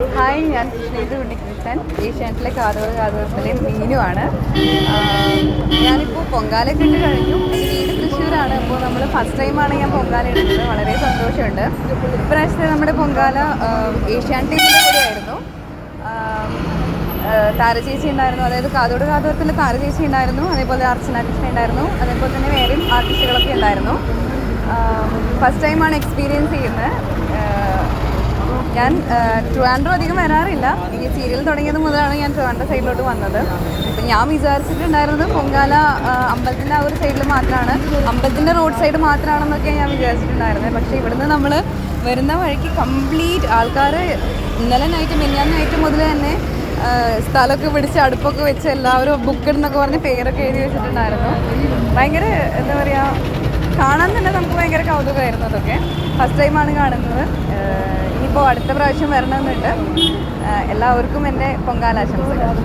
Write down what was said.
Hi ഞാൻ കൃഷ്ണേത് ഉണ്ണികൃഷ്ണൻ. ഏഷ്യാനെറ്റിലെ കാതോട് കാതോടത്തിലെ മീനുമാണ് ഞാനിപ്പോൾ പൊങ്കാല കണ്ടു കഴിഞ്ഞു. വീട് തൃശ്ശൂരാണ്. അപ്പോൾ നമ്മൾ ഫസ്റ്റ് ടൈമാണ് ഞാൻ പൊങ്കാല ഇടുന്നത്. വളരെ സന്തോഷമുണ്ട്. ഇപ്രാവശ്യത്തെ നമ്മുടെ പൊങ്കാല ഏഷ്യാനെറ്റിന്റെ കൂടെ ആയിരുന്നു താരചേച്ചി ഉണ്ടായിരുന്നു. അതായത് കാതോട് കാതോരത്തിൽ താരചേച്ചി ഉണ്ടായിരുന്നു. അതേപോലെ അർച്ചന കൃഷ്ണ ഉണ്ടായിരുന്നു. അതേപോലെ തന്നെ വേറെയും ആർട്ടിസ്റ്റുകളൊക്കെ ഉണ്ടായിരുന്നു. ഫസ്റ്റ് ടൈമാണ് എക്സ്പീരിയൻസ് ചെയ്യുന്നത്. ഞാൻ ട്രിവാൻഡ്രം അധികം വരാറില്ല. ഈ സീരിയൽ തുടങ്ങിയത് മുതലാണ് ഞാൻ ട്രിവാൻഡ്രം സൈഡിലോട്ട് വന്നത്. അപ്പം ഞാൻ വിചാരിച്ചിട്ടുണ്ടായിരുന്നത് പൊങ്കാല അമ്പലത്തിന്റെ ആ ഒരു സൈഡിൽ മാത്രമാണ് അമ്പലത്തിന്റെ റോഡ് സൈഡ് മാത്രമാണെന്നൊക്കെ ഞാൻ വിചാരിച്ചിട്ടുണ്ടായിരുന്നത് പക്ഷേ ഇവിടുന്ന് നമ്മൾ വരുന്ന വഴിക്ക് കംപ്ലീറ്റ് ആൾക്കാർ ഇന്നലെ നൈറ്റ് മിന്നാൻ നൈറ്റ് മുതൽ തന്നെ സ്ഥലമൊക്കെ പിടിച്ച് അടുപ്പൊക്കെ വെച്ച് എല്ലാവരും ബുക്ക് എന്നൊക്കെ പറഞ്ഞ് പേരൊക്കെ എഴുതി വെച്ചിട്ടുണ്ടായിരുന്നു. ഭയങ്കര എന്താ പറയുക കാണാൻ തന്നെ നമുക്ക് ഭയങ്കര കൗതുകമായിരുന്നു അതൊക്കെ. ഫസ്റ്റ് ടൈമാണ് കാണുന്നത്. ഇനിയിപ്പോൾ അടുത്ത പ്രാവശ്യം വരണമെന്നുണ്ട് എല്ലാവർക്കും എന്റെ പൊങ്കാലാശംസകൾ.